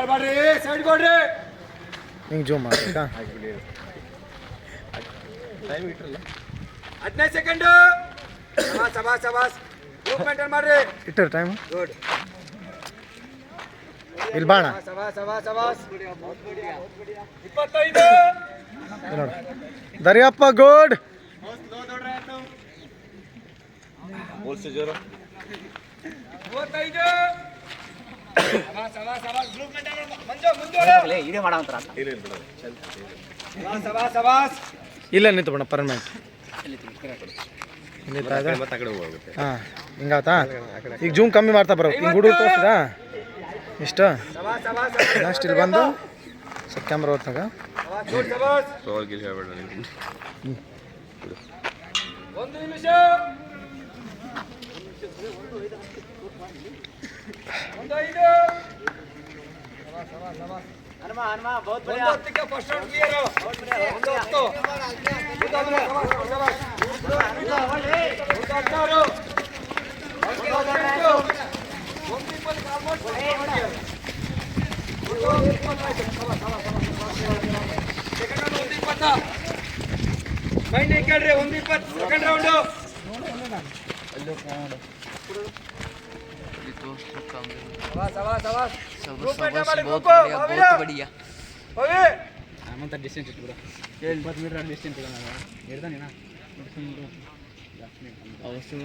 ಕಾಲ್ ಮಾಡ್ರಿ ಸೈಡ್ ಕೊಡ್ರಿ. ಹಿಂಗೆ ಜೂಮ್ ಮಾಡ್ಬೇಕಾ? ಹದಿನೈದು ಸೆಕೆಂಡ್ ಸಬಾಸ್ ಸಬಾಸ್ ಸಬಾಸ್ ಗ್ರೂಪ್ ಮೇಂಟೈನ್ ಮಾಡ್ರಿ. ಇಟ್ಟರ ಟೈಮ್ ಗುಡ್ ಇಲ್ಲಿ ಬಾಣ. ಸಬಾಸ್ ಸಬಾಸ್ ಸಬಾಸ್ ಇಪ್ಪತ್ತೈದು. ನೋಡು. ದರಿಯಪ್ಪ ಗುಡ್ ಮೂವತ್ತೈದು ಸಬಾಸ್ ಸಬಾಸ್ ಸಬಾಸ್ ಗ್ರೂಪ್ ಮೇಂಟೈನ್ ಮಂಜು ಮುಂದೆ ಇದೇ ಮಾಡಂತಾರ ಸಬಾಸ್ ಸಬಾಸ್ ಸಬಾಸ್ ಇಲ್ಲ ನಿಂತು ಬಣ್ಣ ಪರ್ಮನೆಂಟ್ ಹಾಂ ಹಿಂಗಾತಾ ಈಗ ಜೂಮ್ ಕಮ್ಮಿ ಮಾಡ್ತಾ ಬರೋ. ಹಿಂಗೆ ಹುಡುಗ ತೋರಿಸಿದಾ? ಇಷ್ಟ? ನೆಕ್ಸ್ಟ್ ಇಲ್ಲಿ ಬಂದು. ಸ್ವಲ್ಪ ಕ್ಯಾಮ್ರಾ ಹೊತ್ತಾಗ ಒಂದು ನಿಮಿಷ. ಹನುಮ ಹನುಮ ಬಹುತ್ ಒಂದು ಹತ್ತಕ್ಕೆ ಫಸ್ಟ್ ರೌಂಡ್ ಕ್ಲಿಯರ್ ಒಂದು ಹತ್ತು ಒಂದು ಹದಿನೈದು, ಸಬಾಸ್, ಸಬಾಸ್, ಸಬಾಸ್. ಒಂದು ಹದಿನಾರು ಒಂದು ಹದಿನೆಂಟು ಒಂದು ಇಪ್ಪತ್ತು almost clear. ಒಂದು ಇಪ್ಪತ್ತಾಯ್ತು. ಸಬಾಸ್, ಸಬಾಸ್, ಸಬಾಸ್, ಸಬಾಸ್. Second round ಒಂದು ಇಪ್ಪತ್ತ ಮೈಂಡ್ ಕೇಳ್ರಿ ಒಂದು ಇಪ್ಪತ್ತು ಸೆಕೆಂಡ್ ರೌಂಡು ಗ್ರೂಪ್ ಮೇಂಟೈನ್ ಮಾಡಿ ಗ್ರೂಪ್ ಭವ್ಯ ಭವ್ಯ ಹನುಮಂತ ಡಿಸ್ಟೆನ್ಸ್ ಇಟ್ಟು ಬಿಡು ಇಪ್ಪತ್ತು ಮೀಟರ್ ಡಿಸ್ಟೆನ್ಸ್ ಇಲ್ಲ ನಾನು ಇರ್ತಾನೇನ ಅವಶ್ಯ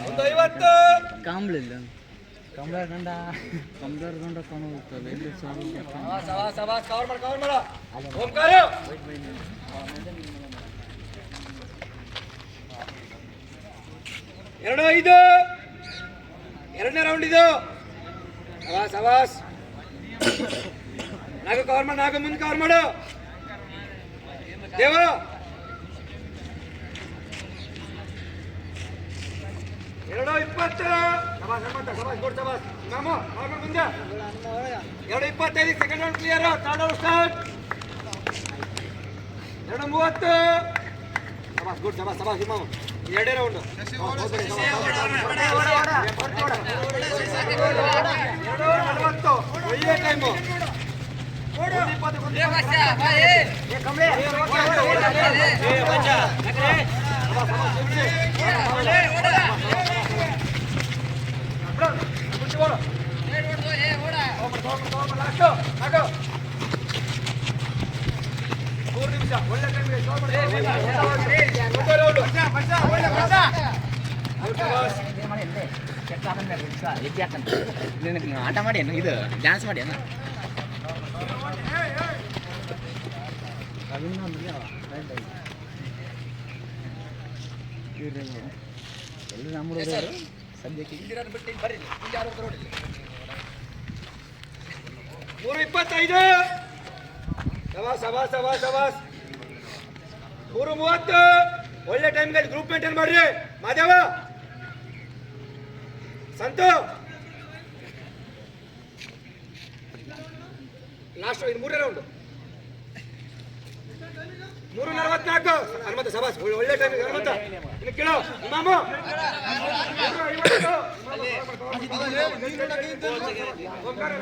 ಒಂದು ಐವತ್ತು ಕಾಂಬ್ಳಿಲ್ಲ ಕಂಬ್ಳಾರ್ ಗಂಡ ಕಂಬ್ಳಾರ್ ಗಂಡ ಎಲ್ಲಿ ಸಾವಿರ ಸಬಾಸ್ ಸವಾ ಸವಾ ಕವರ್ ಮಾಡು ಕವರ್ ಮಾಡ ಓಂಕಾರ ಎರಡು ಐದು. ಎರಡನೇ ರೌಂಡ್ ಇದು. ಅವಾಸ್ ಸಬಾಸ್ ನಾಗ ಕವರ್ ಮಾಡು, ನಾಗ ಮುಂದೆ ಕವರ್ ಮಾಡು. ದೇವ. ಎರಡು ಇಪ್ಪತ್ತು. ಸಬಾಸ್ ಹನುಮಂತ ಸಬಾಸ್ ಗುಡ್ ಸಬಾಸ್ ನಾಮ ಮುಂದೆ. ಎರಡು ಇಪ್ಪತ್ತೈದು second round clear third round start ಎರಡು ಮೂವತ್ತು. ಸಬಾಸ್ ಗುಡ್ ಸಬಾಸ್ ಸಬಾಸ್ ಇಮಾಮ್ ಎರಡೇ ರೌಂಡ್ ನಲವತ್ತು ಒಳ್ಳೆ ಟೈಮು ಮೂರು ಒಳ್ಳೆ ಆಟ ಮಾಡಿ ಏನು ಇದು ಡ್ಯಾನ್ಸ್ ಮಾಡಿ ಅನ್ನ ಎಲ್ಲ ನಮ್ಮ ಸದ್ಯಕ್ಕೆ ನೂರ ಇಪ್ಪತ್ತೈದು. ಸವಾಸ್ ಸವಾಸ್ ಸವಾಸ್ ಸವಾಸ್ ಮೂರು ಮೂವತ್ತು ಒಳ್ಳೆ ಟೈಮ್ಗೆ ಗ್ರೂಪ್ ಮೇಂಟೈನ್ ಮಾಡ್ರಿ ಮಾದೇವ ಸಂತು ಲಾಸ್ಟ್ ಇದು ಮೂರನೇ ರೌಂಡ್ ಮೂರು ನಲವತ್ನಾಲ್ಕು ಹನುಮಂತ ಸಭಾಸ್ ಒಳ್ಳೆ- ಟೈಮ್ ಹನುಮಂತ ಇನ್ನು ಕೇಳು ಇಮಾಮು ಕೃಷ್ಣ. ಓಂಕಾರ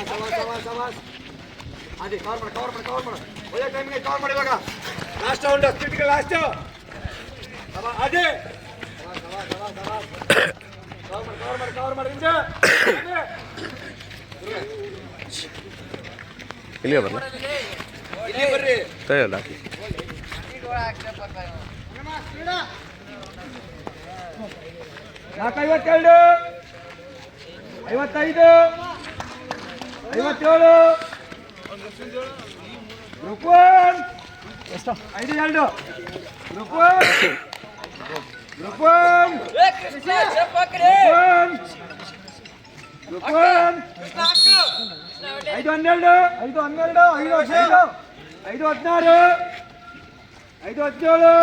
ಸಮಾಜ ಸಮಾಜ ಸಮಾಜ ಅದೇ ಕವರ್ ಮಾಡಿ ಕವರ್ ಮಾಡಿ ಕವರ್ ಮಾಡು. ಒಳ್ಳೆ ಟೈಮಿಗೆ ಕವರ್ ಮಾಡಿ ಇವಾಗ. ಲಾಸ್ಟ್ ರೌಂಡ್ ಸ್ಪಿಟ್ಗೆ ಲಾಸ್ಟ್ ಅದೇ. ಕವರ್ ಮಾಡಿ ಕವರ್ ಮಾಡಿ ಕವರ್ ಮಾಡಿ ಹಿಂದೆ. ಇಲ್ಲಿಗೆ ಬರಲ್ಲ ಇಲ್ಲಿ ಬರ್ರಿ. ತೆಗೆಯಲ್ಲ ನಾಲ್ಕು ಐವತ್ತೆರಡು ಐವತ್ತೈದು ಐವತ್ತೇಳು. ಗ್ರೂಪ್ ಒನ್ ಎಷ್ಟು ಐದು ಎರಡು group one group one group one ಐದು ಹನ್ನೆರಡು ಐದು ಹನ್ನೆರಡು ಐದು ಹದಿನೈದು ಐದು ಹದಿನಾರು ಐದು ಹದಿನೇಳು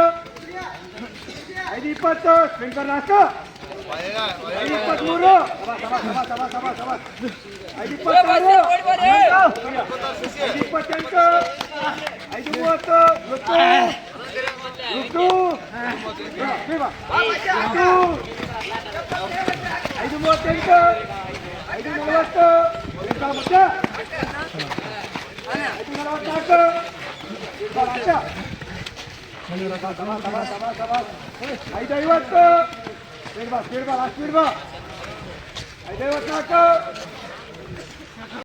ಐದು ಇಪ್ಪತ್ತು ಸ್ಪ್ರಿಂಕರ್ ಲಾಸ್ಟ್ ಐದು ಇಪ್ಪತ್ಮೂರು ಐದು ಇಪ್ಪತ್ತಾರು ಐದು ಇಪ್ಪತ್ತೆಂಟು ಐದು ಮೂವತ್ತು ಗೊತ್ತು ಗೊತ್ತು ಐದು ಮೂವತ್ತೆಂಟು ಐದು ನಲವತ್ತು ಮತ್ತೆ ಐದು ನಲವತ್ನಾಲ್ಕು ಐದು ಐವತ್ತು స్పీడ్ బా స్పీడ్ బా స్పీడ్ బా అయితే వచ్చినాక